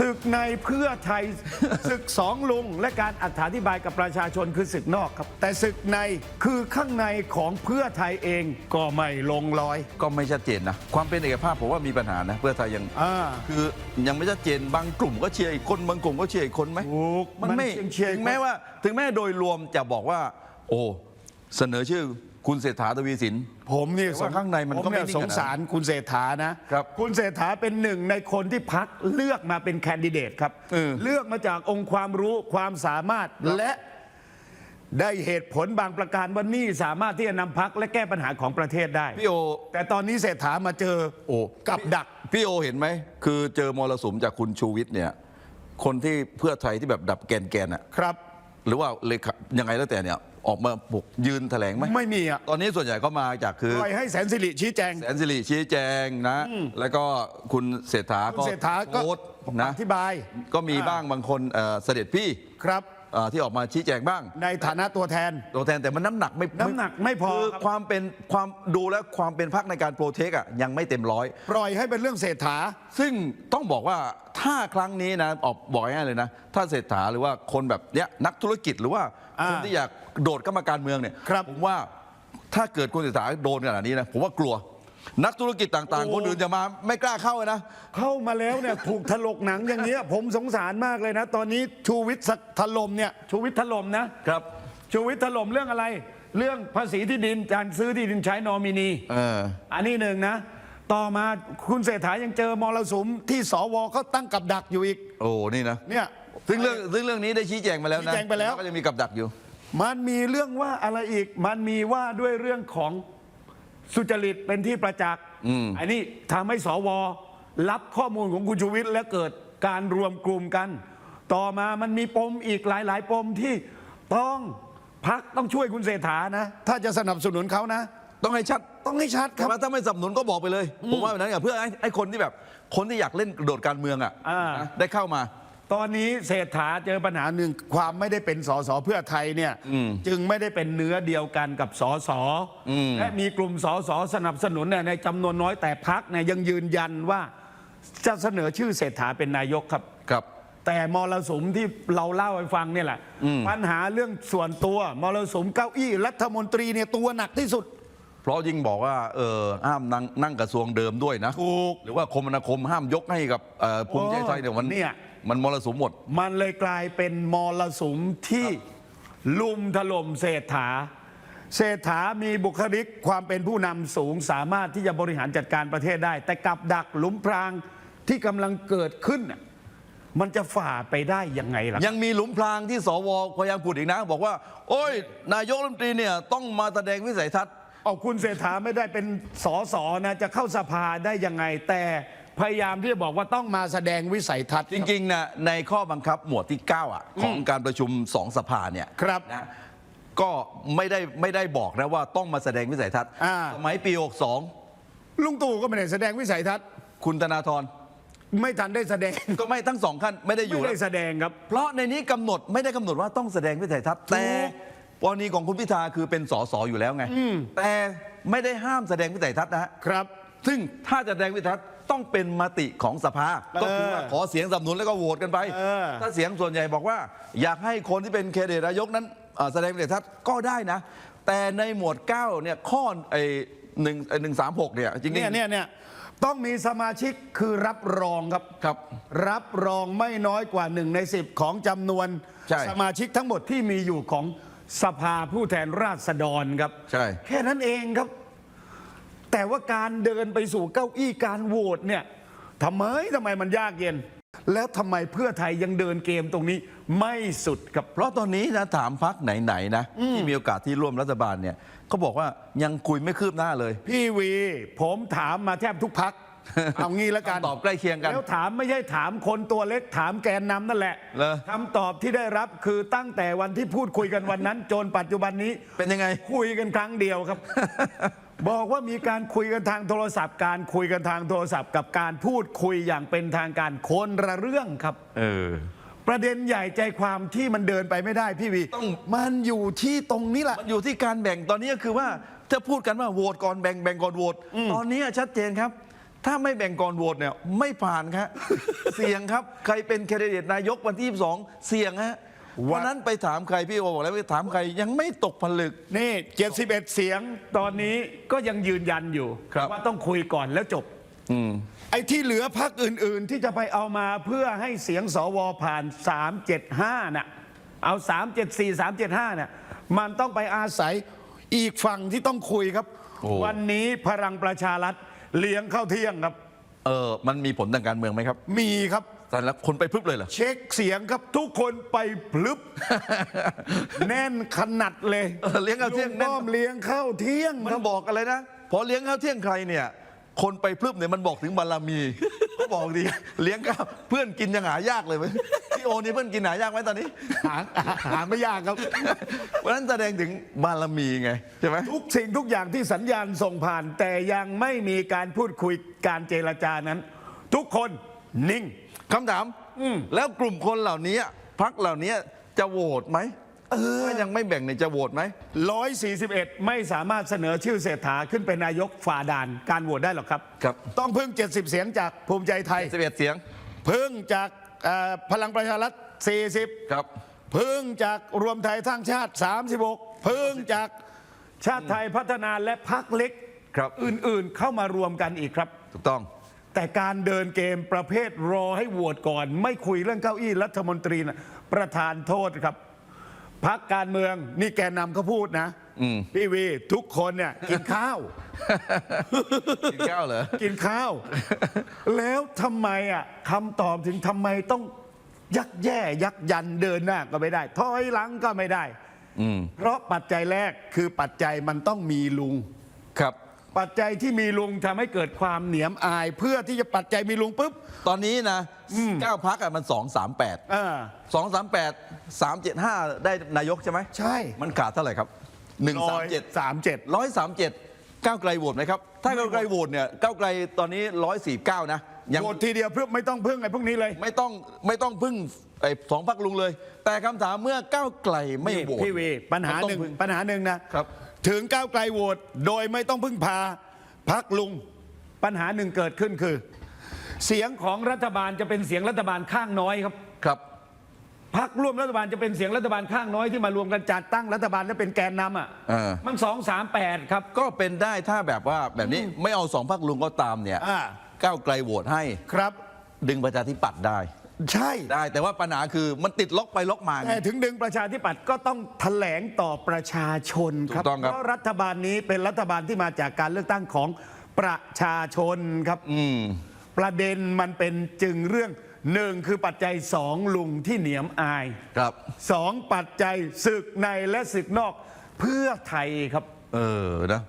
ศึกในเพื่อไทย ศึกสองลุง และการอธิบายกับประชาชนคือศึกนอกครับ แต่ศึกในคือข้างในของเพื่อไทยเองก็ไม่ลงรอย ก็ไม่ชัดเจนนะ ความเป็นเอกภาพผมว่ามีปัญหานะเพื่อไทยยังอ่า คือยังไม่ชัดเจนบางกลุ่มก็เชียร์อีกคนบางกลุ่มก็เชียร์อีกคนไหมถูกมันไม่มันเชียร์อีก ถึงแม้ว่า ถึงแม้โดยรวมจะบอกว่า โอ้เสนอชื่อ คุณเศรษฐาทวีสิน ผมนี่แต่ว่าข้างในมันก็ผเยไม่นิ่งสงสารคุณเศรษฐานะครับ คุณเศรษฐาเป็นหนึ่งในคนที่พักเลือกมาเป็นแคนดิเดตครับเออเลือกมาจากองค์ความรู้ความสามารถและได้เหตุผลบางประการว่านี่สามารถที่จะนำพักและแก้ปัญหาของประเทศได้ พี่โอแต่ตอนนี้เศรษฐามาเจอโอ้กับดัก พี่โอเห็นไหม คือเจอมรสุมจากคุณชูวิทย์เนี่ย คนที่เพื่อไทยที่แบบดับแกนแกนๆอะครับ หรือว่าเลขายังไงแล้วแต่เนี่ย ออกมาปลุกยืนแถลงไหมไม่มีอะตอนนี้ส่วนใหญ่ก็มาจากคือปล่อยให้แสนสิริชี้แจง แสนสิริชี้แจงนะ แล้วก็คุณเศรษฐาคุณก็เศรษฐาก็โพสต์นะอธิบาย ก็มีอ่าบ้างบางคนเอ่อเสด็จพี่ ครับ เอ่อที่ออกมาชี้แจงบ้าง ในฐานะตัวแทน ตัวแทนแต่มันน้ำหนักไม่น้ำหนักไม่พอคือครับ ความเป็นความดูแล้วความเป็นพักในการโปรเทคอะยังไม่เต็มร้อย ปล่อยให้เป็นเรื่องเศรษฐา ซึ่งต้องบอกว่าถ้าครั้งนี้นะออกบอกง่ายๆเลยนะ ถ้าเศรษฐาหรือว่าคนแบบเนี้ยนักธุรกิจหรือว่าอ่าคนที่อยากโดดเข้ามาการเมืองเนี่ยครับ ผมว่าถ้าเกิดคุณเศรษฐาโดนขนาดนี้นะผมว่ากลัว นักธุรกิจต่างโอ้ๆคนอื่นจะมาไม่กล้าเข้าเลยนะ เข้ามาแล้วเนี่ยถูกถลกหนังอย่างเนี้ย ผมสงสารมากเลยนะ ตอนนี้ชูวิทย์ถล่มเนี่ยชูวิทย์ถล่มนะครับ ชูวิทย์ถล่มเรื่องอะไร เรื่องภาษีที่ดินการซื้อที่ดินใช้นอมินีเออ อันนี้หนึ่งนะ ต่อมาคุณเศรษฐายังเจอมรสุมที่สวเขาตั้งกับดักอยู่อีกโอ้นี่นะ เนี่ย ซึ่งเรื่องซึ่งเรื่องนี้ได้ชี้แจงไปแล้วนะชี้แจงไปแล้ว ก็จะมีกับดักอยู่ มันมีเรื่องว่าอะไรอีก มันมีว่าด้วยเรื่องของ สุจริตเป็นที่ประจักษ์อืมอันนี้ทำให้สวรับข้อมูลของคุณชูวิทย์และเกิดการรวมกลุ่มกัน ต่อมามันมีปมอีกหลาย ๆ ปมที่ต้องพักต้องช่วยคุณเศรษฐานะ ถ้าจะสนับสนุนเขานะ ต้องให้ชัดต้องให้ชัดคแต่รับว่าถ้าไม่สนับสนุนก็บอกไปเลย ผมว่าแบบนั้นอะเพื่อให้ให้คนที่แบบคนที่อยากเล่นกระโดดการเมืองอะอ่า นะได้เข้ามา ตอนนี้เศรษฐาเจอปัญหาหนึ่งความไม่ได้เป็นสสเพื่อไทยเนี่ยอืมจึงไม่ได้เป็นเนื้อเดียวกันกับสสอืมและมีกลุ่มสสสนับสนุนเนี่ยในจำนวนน้อยแต่พักเนี่ยยังยืนยันว่าจะเสนอชื่อเศรษฐาเป็นนายกครับครับ แต่มรสุมที่เราเล่าให้ฟังเนี่ยแหละอืมปัญหาเรื่องส่วนตัวมรสุมเก้าอี้รัฐมนตรีเนี่ยตัวหนักที่สุดเพราะยิ่งบอกว่าเออห้ามนั่งนั่งกระทรวงเดิมด้วยนะถูกหรือว่าคมนาคมห้ามยกให้กับเอ่อภูมิใจไทยเนี่ยมันเนี่ย มันมรสุมหมด มันเลยกลายเป็นมรสุมที่ลุมถล่มเศรษฐา เศรษฐามีบุคลิกความเป็นผู้นำสูงสามารถที่จะบริหารจัดการประเทศได้ แต่กับดักหลุมพรางที่กำลังเกิดขึ้นน่ะมันจะฝ่าไปได้ยังไงล่ะ ยังมีหลุมพรางที่สวพยายามพูดอีกนะ บอกว่า โอ้ย นายกรัฐมนตรีเนี่ยต้องมาแสดงวิสัยทัศน์ เอาคุณเศรษฐาไม่ได้เป็นสอสอนะจะเข้าสภาได้ยังไงแต่ พยายามที่จะบอกว่าต้องมาแสดงวิสัยทัศน์ จริงๆนะในข้อบังคับหมวดที่ 9 อะ ของการประชุมสองสภาเนี่ยครับนะก็ไม่ได้ไม่ได้บอกนะว่าต้องมาแสดงวิสัยทัศน์อ่า สมัยปี ลุงตู่ก็ไม่ได้แสดงวิสัยทัศน์ 62 คุณธนาธรไม่ทันได้แสดงก็ไม่ทั้งสองขั้นไม่ได้อยู่ไม่แล้ได้วแสดงครับ เพราะในนี้กำหนดไม่ได้กำหนดว่าต้องแสดงวิสัยทัศน์ถูกแต่กรณีของคุณพิธาคือเป็นสสอยู่แล้วไงแต่ไม่ได้ห้ามแสดงวิสัยทัศน์นะฮะ ครับ ซึ่งถ้าจะแสดงวิสัยทัศน์ ต้องเป็นมติของสภา ก็คือว่าขอเสียงสนับสนุนแล้วก็โหวตกันไป เออ ถ้าเสียงส่วนใหญ่บอกว่า อยากให้คนที่เป็นแคนดิเดตนายกนั้นเอ่อแสดงวิสัยทัศน์ก็ได้นะ แต่ในหมวด 9 เนี่ยข้อไอ้หนึ่งหนึ่งสามหกเนี่ยจริงๆ เนี่ยเนี่ยเนี่ยต้องมีสมาชิกคือรับรองครับ ครับรับรองไม่น้อยกว่าหนึ่งในสิบของจำนวนใช่สมาชิกทั้งหมดที่มีอยู่ของสภาผู้แทนราษฎรครับใช่ แค่นั้นเองครับ แต่ว่าการเดินไปสู่เก้าอี้การโหวตเนี่ยทำไมทำไมมันยากเย็น แล้วทำไมเพื่อไทยยังเดินเกมตรงนี้ไม่สุดครับเพราะตอนนี้นะถามพักไหนๆนะที่มีโอกาสที่ร่วมรัฐบาลเนี่ยเขาบอกว่ายังคุยไม่คืบหน้าเลย พี่วี ผมถามมาแทบทุกพัก เอางี้แล้วกันคำตอบใกล้เคียงกันแล้วถามไม่ใช่ถามคนตัวเล็กถามแกนนำนั่นแหละเหรอ คำตอบที่ได้รับคือตั้งแต่วันที่พูดคุยกันวันนั้น จนปัจจุบันนี้เป็นยังไง คุยกันครั้งเดียวครับ บอกว่ามีการคุยกันทางโทรศัพท์ การคุยกันทางโทรศัพท์ กับการพูดคุยอย่างเป็นทางการคนละเรื่องครับ เออ ประเด็นใหญ่ใจความที่มันเดินไปไม่ได้พี่วีต้อง มันอยู่ที่ตรงนี้แหละ มันอยู่ที่การแบ่งตอนนี้ก็คือว่าจะพูดกันว่าโหวตก่อนแบ่งแบ่งก่อนโหวตตอนนี้ชัดเจนครับ ถ้าไม่แบ่งก่อนโหวตเนี่ยไม่ผ่านครับ เสี่ยงครับ ใครเป็นแคนดิเดตนายกวันที่ 22 เสี่ยงฮะ วันนั้นไปถามใครพี่โอบอกแล้วไปถามใครยังไม่ตกผลึก นี่ 71 เสียงตอนนี้ก็ยังยืนยันอยู่ครับ ว่าต้องคุยก่อนแล้วจบอืมไอ้ที่เหลือพักอื่นๆ ที่จะไปเอามาเพื่อให้เสียงสวผ่าน 375 น่ะ เอา 374 375 น่ะ มันต้องไปอาศัยอีกฝั่งที่ต้องคุยครับ โอ้ วันนี้พลังประชารัฐเลี้ยงเข้าเที่ยงครับ เออมันมีผลทางการเมืองไหมครับ มีครับ แต่แล้วคนไปพรึบเลยเหรอ เช็คเสียงครับทุกคนไปพลึบ แน่นขนาดเลยเออเลี้ยงเข้าเที่ยงลุแน่น ป้อมเลี้ยงเข้าเที่ยงมัครันบบอกอะไรนะ พอเลี้ยงข้าวเที่ยงใครเนี่ย คนไปพรึบเนี่ยมันบอกถึงบารมีเขาบอกดีเลี้ยงข้าวเพื่อนกินยังหายากเลยไหมพี่โอนี่เพื่อนกินหายากไหมตอนนี้หาหาไม่ยากครับ เพราะฉะนั้นแสดงถึงบารมีไงใช่ไหม ทุกสิ่งทุกอย่างที่สัญญาณส่งผ่าน แต่ยังไม่มีการพูดคุยการเจรจานั้น ทุกคนนิ่ง คำถามอืมแล้วกลุ่มคนเหล่านี้พักเหล่านี้จะโหวตไหมถ้ายังไม่แบ่งเนี่ยจะโหวตไหม 141 ไม่สามารถเสนอชื่อเศรษฐาขึ้นเป็นนายกฝ่าด่านการโหวตได้หรอกครับ ครับ ต้องพึ่ง 70 เสียงจากภูมิใจไทย 11 เสียง พึ่งจากเอ่อพลังประชารัฐ 40 ครับ พึ่งจากรวมไทยสร้างชาติ 36 พึ่งจากชาติไทยพัฒนาและพักเล็ก ครับ อื่นๆเข้ามารวมกันอีกครับ ถูกต้อง แต่การเดินเกมประเภทรอให้โหวตก่อน ไม่คุยเรื่องเก้าอี้รัฐมนตรีนะประธานโทษครับพักการเมืองนี่แกนนำเขาพูดนะอืมพี่วี ทุกคนเนี่ยกินข้าว กินข้าวเหรอ กินข้าว แล้วทำไมอะคำตอบถึงทำไมต้องยักแย่ยักยันเดินหน้าก็ไม่ได้ถอยหลังก็ไม่ได้อืมเพราะปัจจัยแรกคือปัจจัยมันต้องมีลุงครับ ปัจจัยที่มีลุงทำให้เกิดความเหนียมอาย เพื่อที่จะปัจจัยมีลุงปุ๊บ ตอนนี้นะเก้าพักอะมัน238เออ238 375ได้นายกใช่ไหมใช่ มันขาดเท่าไหร่ครับ137สามเจ็ด137ก้าวไกลโหวตไหมครับ ถ้าก้าวไกลโหวตเนี่ยก้าวไกลตอนนี้149นะยังโหวตทีเดียวเพื่อไม่ต้องพึ่งไอ้พวกนี้เลย ไม่ต้องไม่ต้องพึ่งไอ้สองพักลุงเลย แต่คำถามเมื่อก้าวไกลไม่โหวต พี่วีปัญหาหนึ่งมัต้องพึ่ปัญหาหนึ่งนะครับ ถึงก้าวไกลโหวตโดยไม่ต้องพึ่งพาพักลุงปัญหาหนึ่งเกิดขึ้นคือ เสียงของรัฐบาลจะเป็นเสียงรัฐบาลข้างน้อยครับครับพักร่วมรัฐบาลจะเป็นเสียงรัฐบาลข้างน้อยที่มารวมกันจัดตั้งรัฐบาลและเป็นแกนนำอะเออมันสองสามแปดครับ ก็เป็นได้ถ้าแบบว่าแบบนี้ไม่เอาสองพักลุงก็ตามเนี่ยอ่าก้าวไกลโหวตให้ครับ ดึงประชาธิปัตย์ได้ ใช่ ได้แต่ว่าปัญหาคือมันติดล็อกไปล็อกมาไง แต่ถึงดึงประชาธิปัตย์ก็ต้องแถลงต่อประชาชนครับ ถูกต้องครับเพราะรัฐบาลนี้เป็นรัฐบาลที่มาจากการเลือกตั้งของประชาชนครับอืมประเด็นมันเป็นจึงเรื่องหนึ่งคือปัจจัยสองลุงที่เหนียมอายครับ สองปัจจัยศึกในและศึกนอกเพื่อไทยครับ เออนะ